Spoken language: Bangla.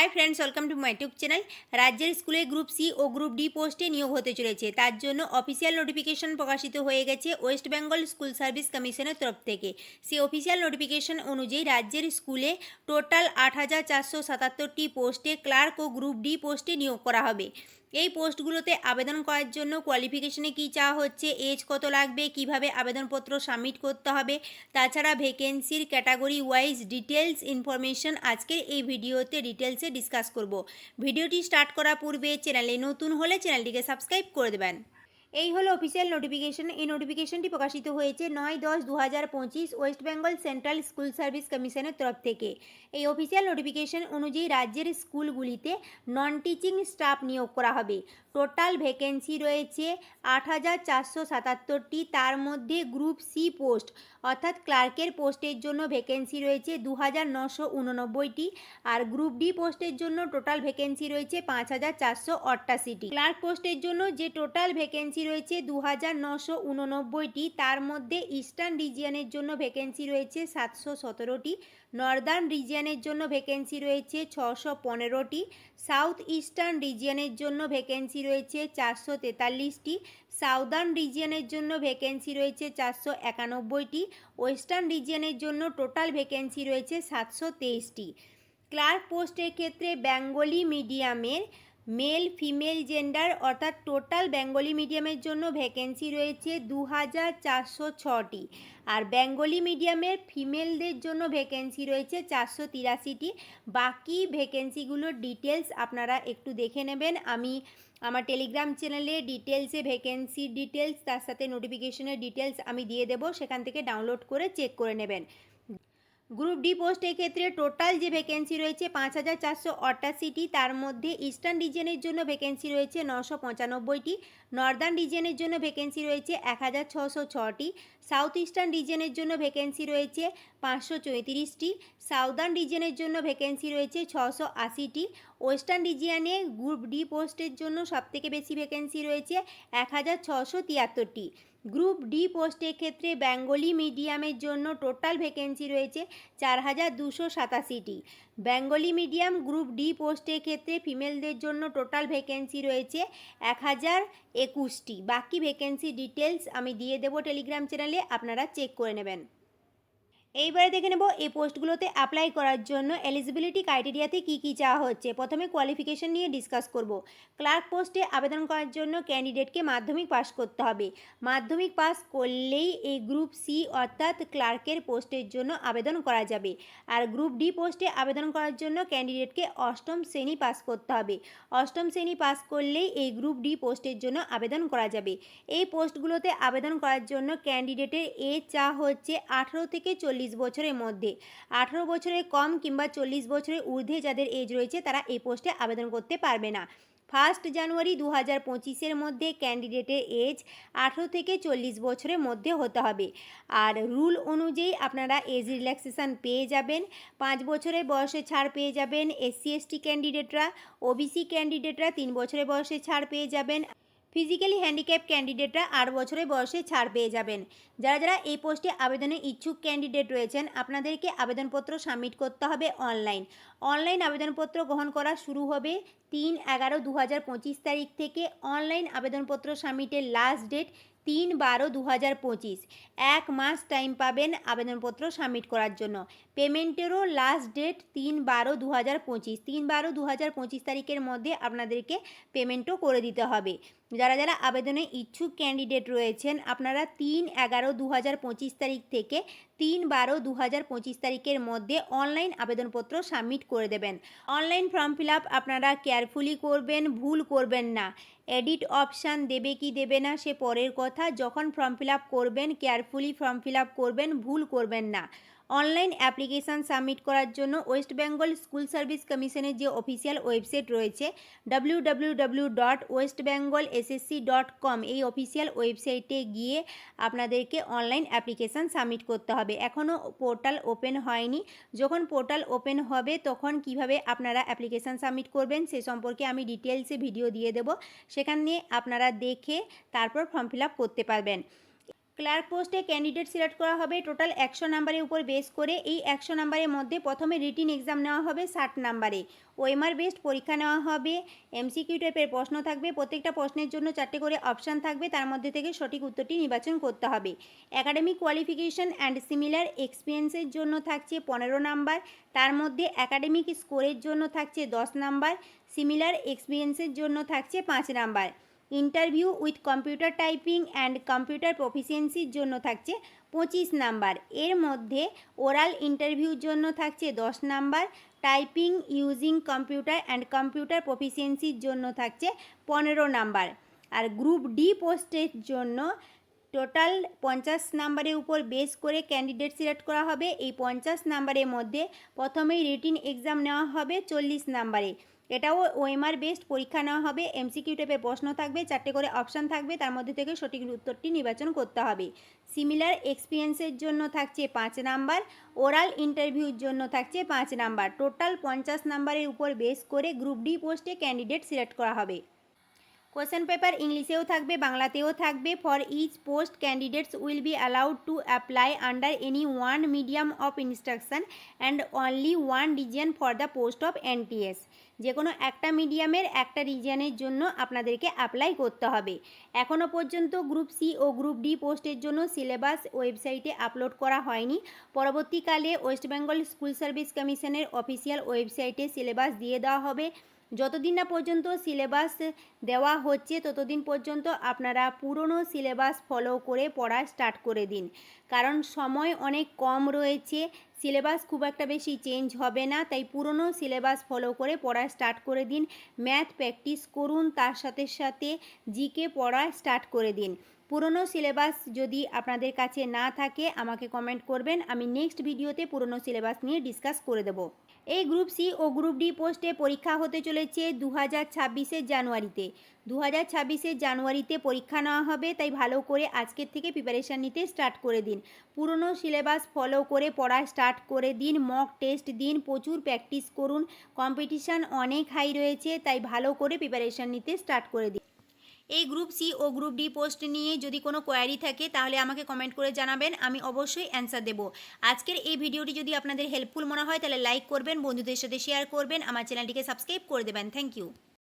Hi friends welcome to my YouTube channel রাজ্যের স্কুলে গ্রুপ সি ও গ্রুপ ডি পোস্টে নিয়োগ হতে চলেছে। তার জন্য অফিসিয়াল নোটিফিকেশন প্রকাশিত হয়ে গেছে ওয়েস্ট বেঙ্গল স্কুল সার্ভিস কমিশনের তরফ থেকে। সে অফিসিয়াল নোটিফিকেশন অনুযায়ী রাজ্যের স্কুলে টোটাল আট হাজার চারশো সাতাত্তরটি পোস্টে ক্লার্ক ও গ্রুপ ডি পোস্টে নিয়োগ করা হবে। এই পোস্টগুলোতে আবেদন করার জন্য কোয়ালিফিকেশনে কী চাওয়া হচ্ছে এজ কত লাগবে, কীভাবে আবেদনপত্র সাবমিট করতে হবে, তাছাড়া ভ্যাকেন্সির ক্যাটাগরি ওয়াইজ ডিটেলস ইনফরমেশন আজকের এই ভিডিওতে ডিটেলসে ডিসকাস করব। ভিডিওটি স্টার্ট করার পূর্বে চ্যানেলে নতুন হলে চ্যানেলটিকে সাবস্ক্রাইব করে দেবেন। এই হলো অফিসিয়াল নোটিফিকেশন এই নোটিফিকেশনটি প্রকাশিত হয়েছে নয় দশ দু হাজার পঁচিশ West Bengal Central School Service কমিশনের তরফ থেকে। এই অফিসিয়াল নোটিফিকেশন অনুযায়ী রাজ্যের স্কুলগুলিতে নন টিচিং স্টাফ নিয়োগ করা হবে। টোটাল ভ্যাকেন্সি রয়েছে আট হাজার চারশো সাতাত্তরটি, তার মধ্যে গ্রুপ সি পোস্ট অর্থাৎ ক্লার্কের পোস্টের জন্য ভ্যাকেন্সি রয়েছে দু হাজার নশো উননব্বইটি, আর গ্রুপ ডি পোস্টের জন্য টোটাল ভ্যাকেন্সি রয়েছে পাঁচ হাজার চারশো অট্টাশিটি। ক্লার্ক পোস্টের জন্য যে টোটাল ভ্যাকেন্সি রয়েছে দু হাজার নশো উননব্বইটি। তার মধ্যে ইস্টার্ন রিজিয়নের জন্য ভ্যাকেন্সি রয়েছে সাতশো সতেরোটি। নর্দার্ন রিজিয়নের জন্য ভ্যাকেন্সি রয়েছে ছশো পনেরোটি। সাউথ ইস্টার্ন রিজিয়নের জন্য ভ্যাকেন্সি রয়েছে চারশো তেতাল্লিশটি। সাউদার্ন রিজিয়নের জন্য ভ্যাকেন্সি রয়েছে চারশো একানব্বইটি। ওয়েস্টার্ন রিজিয়নের জন্য টোটাল ভ্যাকেন্সি রয়েছে সাতশো তেইশটি। ক্লার্ক পোস্টের ক্ষেত্রে বেঙ্গলি মিডিয়ামের মেল, ফিমেল জেন্ডার অর্থাৎ টোটাল বেঙ্গলি মিডিয়ামের জন্য ভ্যাকেন্সি রয়েছে দু হাজার চারশো ছটি। আর বেঙ্গলি মিডিয়ামের ফিমেলদের জন্য ভ্যাকেন্সি রয়েছে চারশো তিরাশিটি। বাকি ভ্যাকেন্সিগুলোর ডিটেলস আপনারা একটু দেখে নেবেন। আমি আমার টেলিগ্রাম চ্যানেলে ডিটেলসে ভ্যাকেন্সি ডিটেলস তার সাথে নোটিফিকেশনের ডিটেলস আমি দিয়ে দেবো। সেখান থেকে ডাউনলোড করে চেক করে নেবেন। গ্রুপ ডি পোস্টের ক্ষেত্রে টোটাল যে ভ্যাকেন্সি রয়েছে পাঁচ হাজার চারশো অটাশিটি তার মধ্যে ইস্টার্ন রিজিয়নের জন্য ভ্যাকেন্সি রয়েছে নশো পঁচানব্বইটি নর্দার্ন রিজিয়নের জন্য ভ্যাকেন্সি রয়েছে এক হাজার ছশো ছটি সাউথ ইস্টার্ন রিজিয়নের জন্য ভ্যাকেন্সি রয়েছে পাঁচশো চৌত্রিশটি সাউদার্ন রিজিয়নের জন্য ভ্যাকেন্সি রয়েছে ছশো আশিটি ওয়েস্টার্ন রিজিয়নে গ্রুপ ডি পোস্টের জন্য সবথেকে বেশি ভ্যাকেন্সি রয়েছে এক হাজার ছশো তিয়াত্তরটি। গ্রুপ ডি পোস্টের ক্ষেত্রে বেঙ্গলি মিডিয়ামের জন্য টোটাল ভ্যাকেন্সি রয়েছে চার হাজার দুশো সাতাশিটি। বেঙ্গলি মিডিয়াম গ্রুপ ডি পোস্টের ক্ষেত্রে ফিমেলদের জন্য টোটাল ভ্যাকেন্সি রয়েছে এক হাজার একুশটি। বাকি ভ্যাকেন্সি ডিটেলস আমি দিয়ে দেবো টেলিগ্রাম চ্যানেলে, আপনারা চেক করে নেবেন। এইবারে দেখে নেব, এই পোস্টগুলোতে অ্যাপ্লাই করার জন্য এলিজিবিলিটি ক্রাইটেরিয়াতে কী কী চাওয়া হচ্ছে। প্রথমে কোয়ালিফিকেশন নিয়ে ডিসকাস করব। ক্লার্ক পোস্টে আবেদন করার জন্য ক্যান্ডিডেটকে মাধ্যমিক পাস করতে হবে। মাধ্যমিক পাস করলেই এই গ্রুপ সি অর্থাৎ ক্লার্কের পোস্টের জন্য আবেদন করা যাবে। আর গ্রুপ ডি পোস্টে আবেদন করার জন্য ক্যান্ডিডেটকে অষ্টম শ্রেণি পাস করতে হবে। অষ্টম শ্রেণি পাস করলেই এই গ্রুপ ডি পোস্টের জন্য আবেদন করা যাবে। এই পোস্টগুলোতে আবেদন করার জন্য ক্যান্ডিডেটের এজ চা হচ্ছে আঠেরো থেকে চল্লিশ বছরের মধ্যে। আঠেরো বছরের কম কিংবা চল্লিশ বছরের ঊর্ধ্বে যাদের এজ রয়েছে, তারা এই পোস্টে আবেদন করতে পারবে না। ফার্স্ট জানুয়ারি দু হাজার পঁচিশের মধ্যে ক্যান্ডিডেটের এজ আঠেরো থেকে চল্লিশ বছরের মধ্যে হতে হবে। আর রুল অনুযায়ী আপনারা এজ রিল্যাক্সেশন পেয়ে যাবেন। পাঁচ বছরের বয়সে ছাড় পেয়ে যাবেন। এসসি এসটি ক্যান্ডিডেটরা ওবিসি ক্যান্ডিডেটরা তিন বছরের বয়সে ছাড় পেয়ে যাবেন। ফিজিক্যালি হ্যান্ডিক্যাপ ক্যান্ডিডেটরা আট বছরের বয়সে ছাড় পেয়ে যাবেন। যারা যারা এই পোস্টে আবেদনের ইচ্ছুক ক্যান্ডিডেট রয়েছেন, আপনাদেরকে আবেদনপত্র সাবমিট করতে হবে অনলাইন। অনলাইন আবেদনপত্র গ্রহণ করা শুরু হবে তিন এগারো দু তারিখ থেকে। অনলাইন আবেদনপত্র সাবমিটের লাস্ট ডেট তিন বারো দু হাজার পঁচিশ। এক মাস টাইম পাবেন আবেদনপত্র সাবমিট করার জন্য। পেমেন্টেরও লাস্ট ডেট তিন বারো দু হাজার পঁচিশ। তিন বারো দু হাজার পঁচিশ তারিখের মধ্যে আপনাদেরকে পেমেন্টও করে দিতে হবে। যারা যারা আবেদনে ইচ্ছুক ক্যান্ডিডেট রয়েছেন, আপনারা তিন এগারো দু হাজার পঁচিশ তারিখ থেকে তিন বারো দু হাজার পঁচিশ তারিখের মধ্যে অনলাইন আবেদনপত্র সাবমিট করে দেবেন। অনলাইন ফর্ম ফিল আপ আপনারা কেয়ারফুলি করবেন, ভুল করবেন না। এডিট অপশান দেবে কি দেবে না সে পরের কথা। যখন ফর্ম ফিল আপ করবেন, কেয়ারফুলি ফর্ম ফিল আপ করবেন, ভুল করবেন না। অনলাইন অ্যাপ্লিকেশান সাবমিট করার জন্য ওয়েস্ট বেঙ্গল স্কুল সার্ভিস কমিশনের যে অফিসিয়াল ওয়েবসাইট রয়েছে W dot West Bengal SSC dot com এই অফিসিয়াল ওয়েবসাইটে গিয়ে আপনাদেরকে অনলাইন অ্যাপ্লিকেশান সাবমিট করতে হবে। এখনও পোর্টাল ওপেন হয়নি। যখন পোর্টাল ওপেন হবে, তখন কীভাবে আপনারা অ্যাপ্লিকেশান সাবমিট করবেন, সে সম্পর্কে আমি ডিটেলসে ভিডিও দিয়ে দেব। সেখানে আপনারা দেখে তারপর ফর্ম ফিল করতে পারবেন। ক্লার্ক পোস্টে ক্যান্ডিডেট সিলেক্ট করা হবে। টোটাল একশো নাম্বারের উপর বেস করে এই একশো নাম্বারের মধ্যে প্রথমে রিটিন এক্সাম নেওয়া হবে ষাট নাম্বারে। ওএমআর বেসড পরীক্ষা নেওয়া হবে। এমসিকিউ টাইপের প্রশ্ন থাকবে। প্রত্যেকটা প্রশ্নের জন্য চারটে করে অপশান থাকবে। তার মধ্যে থেকে সঠিক উত্তরটি নির্বাচন করতে হবে। একাডেমিক কোয়ালিফিকেশন অ্যান্ড সিমিলার এক্সপিরিয়েন্সের জন্য থাকছে পনেরো নাম্বার। তার মধ্যে একাডেমিক স্কোরের জন্য থাকছে দশ নাম্বার। সিমিলার এক্সপিরিয়েন্সের জন্য থাকছে পাঁচ number. Interview with computer typing and computer প্রফিসিয়েন্সির জন্য থাকছে পঁচিশ নাম্বার। এর মধ্যে ওরাল ইন্টারভিউর জন্য থাকছে দশ number, typing using computer and computer প্রফিসিয়েন্সির জন্য থাকছে পনেরো নাম্বার। আর গ্রুপ ডি পোস্টের জন্য টোটাল পঞ্চাশ নাম্বারের উপর বেস করে ক্যান্ডিডেট সিলেক্ট করা হবে। এই পঞ্চাশ নাম্বারের মধ্যে প্রথমেই রিটিন এক্সাম নেওয়া হবে চল্লিশ নাম্বারে। এটাও ওএমআর বেসড পরীক্ষা নেওয়া হবে এমসিকিউ টাইপের প্রশ্ন থাকবে, চারটে করে অপশান থাকবে, তার মধ্যে থেকে সঠিক উত্তরটি নির্বাচন করতে হবে। সিমিলার এক্সপিরিয়েন্সের জন্য থাকছে পাঁচ নাম্বার ওরাল ইন্টারভিউর জন্য থাকছে পাঁচ নাম্বার। টোটাল পঞ্চাশ নাম্বারের উপর বেস করে গ্রুপ ডি পোস্টে ক্যান্ডিডেট সিলেক্ট করা হবে। কোশ্চেন পেপার ইংলিশেও থাকবে, বাংলাতেও থাকবে। For each post candidates will be allowed to apply under any one medium of instruction and only one reason for the post of NTS যে কোনো একটা মিডিয়ামের একটা রিজনের জন্য আপনাদেরকে অ্যাপ্লাই করতে হবে। এখনও পর্যন্ত গ্রুপ সি ও গ্রুপ ডি পোস্টের জন্য সিলেবাস ওয়েবসাইটে আপলোড করা হয়নি। পরবর্তীকালে ওয়েস্ট বেঙ্গল স্কুল সার্ভিস কমিশনের অফিসিয়াল ওয়েবসাইটে সিলেবাস দিয়ে দেওয়া হবে। যতদিন না পর্যন্ত সিলেবাস দেওয়া হচ্ছে, ততদিন পর্যন্ত আপনারা পুরনো সিলেবাস ফলো করে পড়া স্টার্ট করে দিন। কারণ সময় অনেক কম রয়েছে, সিলেবাস খুব একটা বেশি চেঞ্জ হবে না, তাই পুরনো সিলেবাস ফলো করে পড়া স্টার্ট করে দিন ম্যাথ প্র্যাকটিস করুন, তার সাথে সাথে জিকে পড়া স্টার্ট করে দিন। পুরনো সিলেবাস যদি আপনাদের কাছে না থাকে, আমাকে কমেন্ট করবেন, আমি নেক্সট ভিডিওতে পুরনো সিলেবাস নিয়ে ডিসকাস করে দেবো। এই গ্রুপ সি ও গ্রুপ ডি পোস্টে পরীক্ষা হতে চলেছে দু হাজার ছাব্বিশের জানুয়ারিতে। দু হাজার ছাব্বিশের জানুয়ারিতে পরীক্ষা নেওয়া হবে, তাই ভালো করে আজকের থেকে প্রিপারেশান নিতে স্টার্ট করে দিন। পুরনো সিলেবাস ফলো করে পড়া স্টার্ট করে দিন মক টেস্ট দিন, প্রচুর প্র্যাকটিস করুন। কম্পিটিশান অনেক হাই রয়েছে, তাই ভালো করে প্রিপারেশান নিতে স্টার্ট করে দিন। এই গ্রুপ সি ও গ্রুপ ডি পোস্ট নিয়ে যদি কোনো কোয়ারি থাকে, তাহলে আমাকে কমেন্ট করে জানাবেন, আমি অবশ্যই অ্যান্সার দেবো। আজকের এই ভিডিওটি যদি আপনাদের হেল্পফুল মনে হয়, তাহলে লাইক করবেন, বন্ধুদের সাথে শেয়ার করবেন, আমার চ্যানেলটিকে সাবস্ক্রাইব করে দেবেন। Thank you